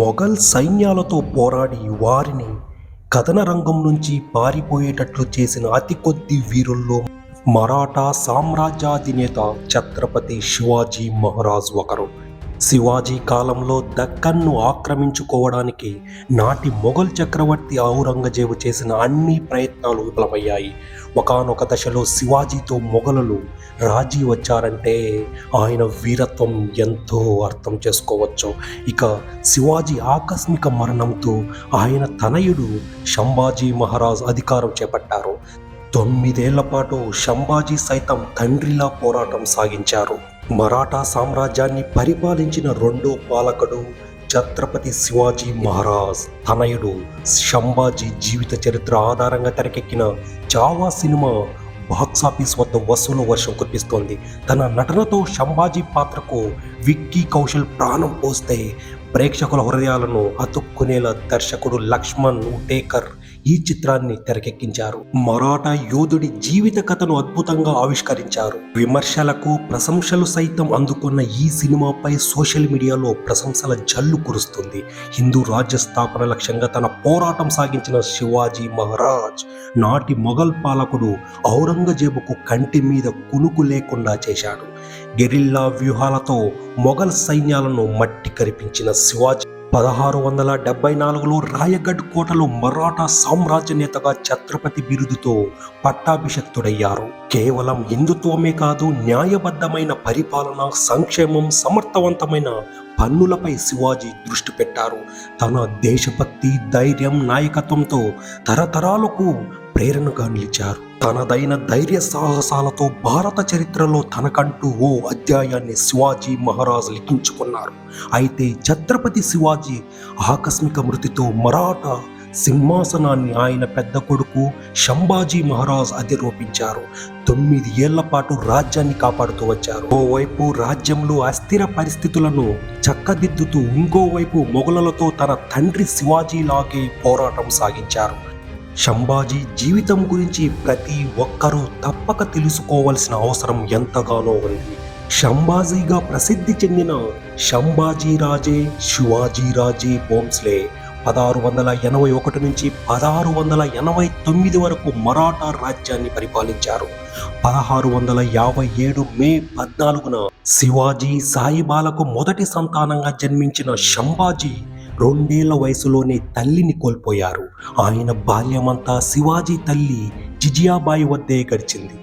మొఘల్ సైన్యాలతో పోరాడి వారిని కథన రంగం నుంచి పారిపోయేటట్లు చేసిన అతి కొద్ది వీరుల్లో మరాఠా సామ్రాజ్యాధినేత ఛత్రపతి శివాజీ మహారాజ్ ఒకరు. శివాజీ కాలంలో దక్కన్ను ఆక్రమించుకోవడానికి నాటి మొఘల్ చక్రవర్తి ఔరంగజేబు చేసిన అన్ని ప్రయత్నాలు విఫలమయ్యాయి. ఒకానొక దశలో శివాజీతో మొఘలులు రాజీ వచ్చారంటే ఆయన వీరత్వం ఎంతో అర్థం చేసుకోవచ్చు. ఇక శివాజీ ఆకస్మిక మరణంతో ఆయన తనయుడు శంభాజీ మహారాజ్ అధికారం చేపట్టారు. తొమ్మిదేళ్ళ పాటు శంభాజీ సైతం తండ్రిలా పోరాటం సాగించారు. మరాఠా సామ్రాజ్యాన్ని పరిపాలించిన రెండో పాలకుడు ఛత్రపతి శివాజీ మహారాజ్. తనయుడు శంభాజీ జీవిత చరిత్ర ఆధారంగా తెరకెక్కిన చావా సినిమా బాక్సాఫీస్ వద్ద వసూలు వర్షం కురిపిస్తోంది. తన నటనతో శంభాజీ పాత్రకు విక్కీ కౌశల్ ప్రాణం పోస్తే ప్రేక్షకుల హృదయాలను అతుక్కునేలా దర్శకుడు లక్ష్మణ్ ఉటేకర్ ఈ చిత్రాన్ని తెరకెక్కించారు. మరాఠా యోధుడి జీవిత కథను అద్భుతంగా ఆవిష్కరించారు. విమర్శలకు ప్రశంసలు సైతం అందుకున్న ఈ సినిమాపై సోషల్ మీడియాలో ప్రశంసల జల్లు కురుస్తుంది. హిందూ రాజ్య స్థాపన లక్ష్యంగా తన పోరాటం సాగించిన శివాజీ మహారాజ్ నాటి మొఘల్ పాలకుడు ఔరంగజేబుకు కంటి మీద కునుకు లేకుండా చేశాడు. గెరిల్లా వ్యూహాలతో మొఘల్ సైన్యాలను మట్టి కరిపించిన శివాజీ పదహారు వందల డెబ్బై నాలుగులో రాయగఢ్ కోటలో మరాఠా సామ్రాజ్య నేతగా ఛత్రపతి బిరుదుతో పట్టాభిషక్తుడయ్యారు. కేవలం హిందుత్వమే కాదు న్యాయబద్ధమైన పరిపాలన సంక్షేమం సమర్థవంతమైన పన్నులపై శివాజీ దృష్టి పెట్టారు. తన దేశభక్తి ధైర్యం నాయకత్వంతో తరతరాలకు ప్రేరణగా నిలిచారు. తనదైన ధైర్య సాహసాలతో భారత చరిత్రలో తనకంటూ ఓ అధ్యాయాన్ని శివాజీ మహారాజ్ లిఖించుకున్నారు. అయితే ఛత్రపతి శివాజీ ఆకస్మిక మృతితో మరాఠా సింహాసనాన్ని ఆయన పెద్ద కొడుకు శంభాజీ మహారాజ్ అధిరోపించారు. తొమ్మిది ఏళ్ళ పాటు రాజ్యాన్ని కాపాడుతూ వచ్చారు. ఓవైపు రాజ్యంలో అస్థిర పరిస్థితులను చక్కదిద్దుతూ ఇంకోవైపు మొఘలులతో తన తండ్రి శివాజీ లాగే పోరాటం సాగించారు. శంభాజీ జీవితం గురించి ప్రతి ఒక్కరూ తప్పక తెలుసుకోవాల్సిన అవసరం ఎంతగానో ఉంది. షంబాజీగా ప్రసిద్ధి చెందిన షంబాజీ రాజే శివాజీ రాజే భోంస్లే. పదహారు వందల ఎనభై ఒకటి నుంచి పదహారు వందల ఎనభై తొమ్మిది వరకు మరాఠా రాజ్యాన్ని పరిపాలించారు. పదహారు వందల యాభై ఏడు మే పద్నాలుగున శివాజీ సాయిబాలకు మొదటి సంతానంగా జన్మించిన శంభాజీ రెండేళ్ళ వయసులోనే తల్లిని కోల్పోయారు. ఆయన బాల్యమంతా శివాజీ తల్లి జిజియాబాయి వద్దే గడిచింది.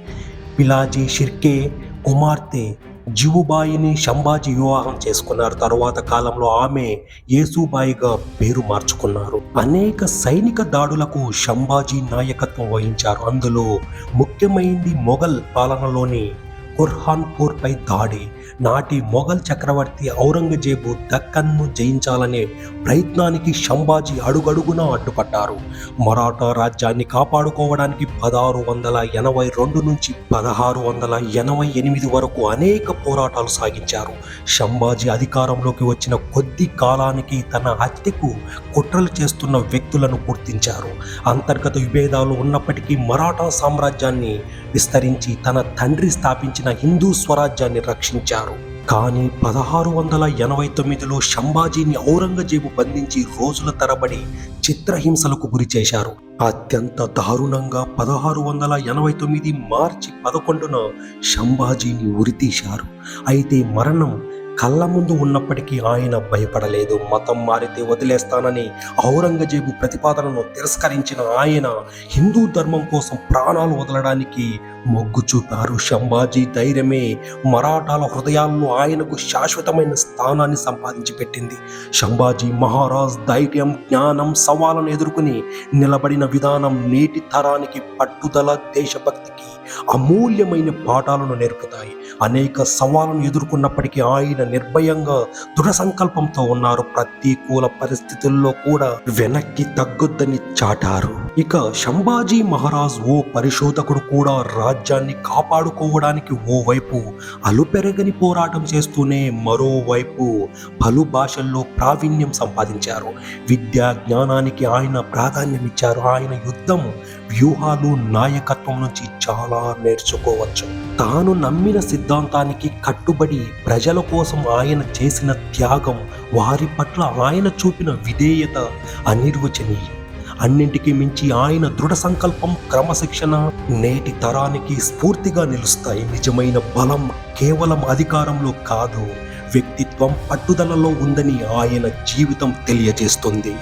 పిలాజీ షిర్కే కుమార్తె జివుబాయిని శంభాజీ వివాహం చేసుకున్నారు. తరువాత కాలంలో ఆమె యేసుబాయిగా పేరు మార్చుకున్నారు. అనేక సైనిక దాడులకు శంభాజీ నాయకత్వం వహించారు. అందులో ముఖ్యమైంది మొఘల్ పాలనలోని కుర్హాన్పూర్పై దాడి. నాటి మొఘల్ చక్రవర్తి ఔరంగజేబు దక్కన్ను జయించాలనే ప్రయత్నానికి షంబాజీ అడుగడుగునా అడ్డుపడ్డారు. మరాఠా రాజ్యాన్ని కాపాడుకోవడానికి పదహారు వందల ఎనభై రెండు నుంచి పదహారు వందల ఎనభై ఎనిమిది వరకు అనేక పోరాటాలు సాగించారు. షంబాజీ అధికారంలోకి వచ్చిన కొద్ది కాలానికి తన హత్యకు కుట్రలు చేస్తున్న వ్యక్తులను గుర్తించారు. అంతర్గత విభేదాలు ఉన్నప్పటికీ మరాఠా సామ్రాజ్యాన్ని విస్తరించి తన తండ్రి స్థాపించిన హిందూ స్వరాజ్యాన్ని రక్షించారు. కానీ పదహారు వందల ఎనభై తొమ్మిదిలో శంభాజీని ఔరంగజేబు బంధించి రోజుల తరబడి చిత్రహింసలకు గురి చేశారు. అత్యంత దారుణంగా పదహారు వందల ఎనభై తొమ్మిది మార్చి పదకొండున షంబాజీని ఉరితీశారు. అయితే మరణం కళ్ళ ముందు ఉన్నప్పటికీ ఆయన భయపడలేదు. మతం మారితే వదిలేస్తానని ఔరంగజేబు ప్రతిపాదనను తిరస్కరించిన ఆయన హిందూ ధర్మం కోసం ప్రాణాలు వదలడానికి మొగ్గు చూపారు. శంభాజీ ధైర్యమే మరాఠాల హృదయాల్లో ఆయనకు శాశ్వతమైన స్థానాన్ని సంపాదించి పెట్టింది. శంభాజీ మహారాజ్ ధైర్యం జ్ఞానం సవాలను ఎదుర్కొని నిలబడిన విధానం నేటి తరానికి పట్టుదల దేశభక్తికి అమూల్యమైన పాఠాలను నేర్పుతాయి. అనేక సవాళ్ళను ఎదుర్కొన్నప్పటికీ ఆయన నిర్భయంగా దృఢ సంకల్పంతో ఉన్నారు. ప్రతికూల పరిస్థితుల్లో కూడా వెనక్కి తగ్గొద్దని చాటారు. ఇక శంభాజీ మహారాజ్ ఓ పరిశోధకుడు కూడా రాజ్యాన్ని కాపాడుకోవడానికి ఓవైపు అలుపెరగని పోరాటం చేస్తూనే మరోవైపు పలు భాషల్లో ప్రావీణ్యం సంపాదించారు. విద్యా జ్ఞానానికి ఆయన ప్రాధాన్యం ఇచ్చారు ఆయన యుద్ధం వ్యూహాలు నాయకత్వం నుంచి చాలా నేర్చుకోవచ్చు. తాను నమ్మిన సిద్ధాంతానికి కట్టుబడి ప్రజల కోసం ఆయన చేసిన త్యాగం వారి పట్ల ఆయన చూపిన విధేయత అనిర్వచనీయం. అన్నింటికీ మించి ఆయన దృఢ సంకల్పం క్రమశిక్షణ నేటి తరానికి స్ఫూర్తిగా నిలుస్తాయి. నిజమైన బలం కేవలం అధికారంలో కాదు వ్యక్తిత్వం పట్టుదలలో ఉందని ఆయన జీవితం తెలియజేస్తుంది.